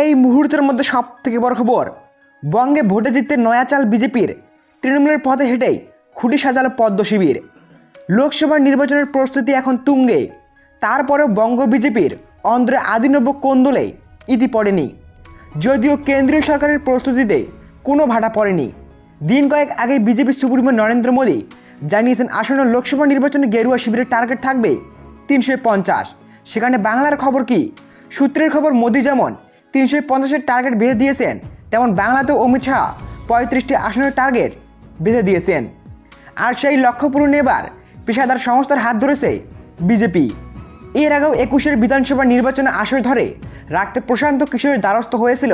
এই মুহূর্তের মধ্যে সব থেকে বড় খবর, বঙ্গে ভোটে জিততে নয়া চাল বিজেপির, তৃণমূলের পথে হেঁটেই খুঁটি সাজালো পদ্ম শিবির। লোকসভা নির্বাচনের প্রস্তুতি এখন তুঙ্গে, তারপরেও বঙ্গ বিজেপির অন্ধ্রে আদিনব্য কোন্দলে ইতি পড়েনি। যদিও কেন্দ্রীয় সরকারের প্রস্তুতিতে কোনো ভাটা পড়েনি। দিন কয়েক আগে বিজেপি সুপ্রিমো নরেন্দ্র মোদী জানিয়েছেন, আসন্ন লোকসভা নির্বাচনে গেরুয়া শিবিরের টার্গেট থাকবে তিনশো পঞ্চাশ। সেখানে বাংলার খবর কি? সূত্রের খবর, মোদী যেমন তিনশো পঞ্চাশের টার্গেট বেঁধে দিয়েছেন। তেমন বাংলাতেও অমিত শাহ পঁয়ত্রিশটি আসনের টার্গেট বেঁধে দিয়েছেন। আর সেই লক্ষ্য পূরণে এবার পেশাদার সংস্থার হাত ধরেছে বিজেপি। এর আগেও একুশের বিধানসভা নির্বাচনে আসর ধরে রাখতে প্রশান্ত কিশোরের দ্বারস্থ হয়েছিল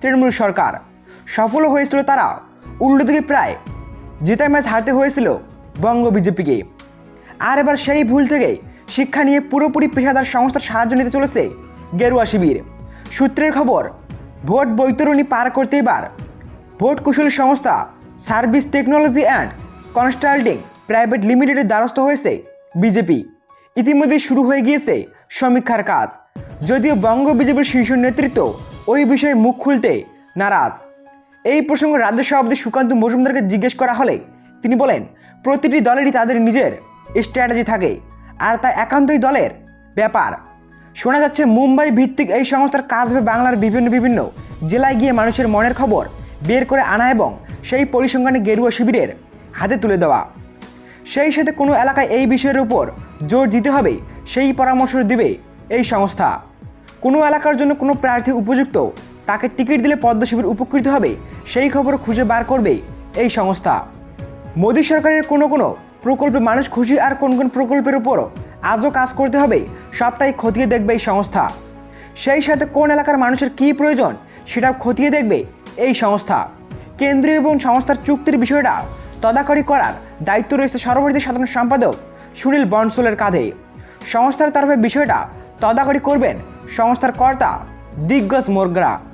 তৃণমূল সরকার। সফলও হয়েছিল তারা। উল্টো দিকে প্রায় জেতায় ম্যাচ হারতে হয়েছিল বঙ্গ বিজেপিকে। আর এবার সেই ভুল থেকে শিক্ষা নিয়ে পুরোপুরি পেশাদার সংস্থার সাহায্য নিতে চলেছে গেরুয়া শিবির। সূত্রের খবর, ভোট বৈতরণী পার করতে এবার ভোট কুশলী সংস্থা service technology and consulting private লিমিটেডের দ্বারস্থ হয়েছে বিজেপি। ইতিমধ্যে শুরু হয়ে গিয়েছে সমীক্ষার কাজ। যদিও বঙ্গ বিজেপির শীর্ষ নেতৃত্ব ওই বিষয়ে মুখ খুলতে নারাজ। এই প্রসঙ্গে রাজ্য সভাপতি সুকান্ত মজুমদারকে জিজ্ঞেস করা হলে তিনি বলেন, প্রতিটি দলেরই তাদের নিজের স্ট্র্যাটেজি থাকে, আর তা একান্তই দলের ব্যাপার। শোনা যাচ্ছে মুম্বাই ভিত্তিক এই সংস্থার কাজ হবে বাংলার বিভিন্ন বিভিন্ন জেলায় গিয়ে মানুষের মনের খবর বের করে আনা এবং সেই পরিসংখ্যানে গেরুয়া শিবিরের হাতে তুলে দেওয়া। সেই সাথে কোনো এলাকায় এই বিষয়ের উপর জোর দিতে হবে, সেই পরামর্শ দিবে এই সংস্থা। কোনো এলাকার জন্য কোনো প্রার্থী উপযুক্ত তাকে টিকিট দিলে পদ্ম শিবির উপকৃত হবে, সেই খবর খুঁজে বার করবে এই সংস্থা। মোদী সরকারের কোনো কোনো প্রকল্পে মানুষ খুশি আর কোন কোন প্রকল্পের উপরও আজও কাজ করতে হবে, সবটাই খতিয়ে দেখবে এই সংস্থা। সেই সাথে কোন এলাকার মানুষের কী প্রয়োজন, সেটাও খতিয়ে দেখবে এই সংস্থা। কেন্দ্রীয় এবং সংস্থার চুক্তির বিষয়টা তদাকরি করার দায়িত্ব রয়েছে সর্বভারতীয় সাধারণ সম্পাদক সুনীল বনসোলের কাঁধে। সংস্থার তরফে বিষয়টা তদাকরি করবেন সংস্থার কর্তা দিগ্গজ মোরগরা।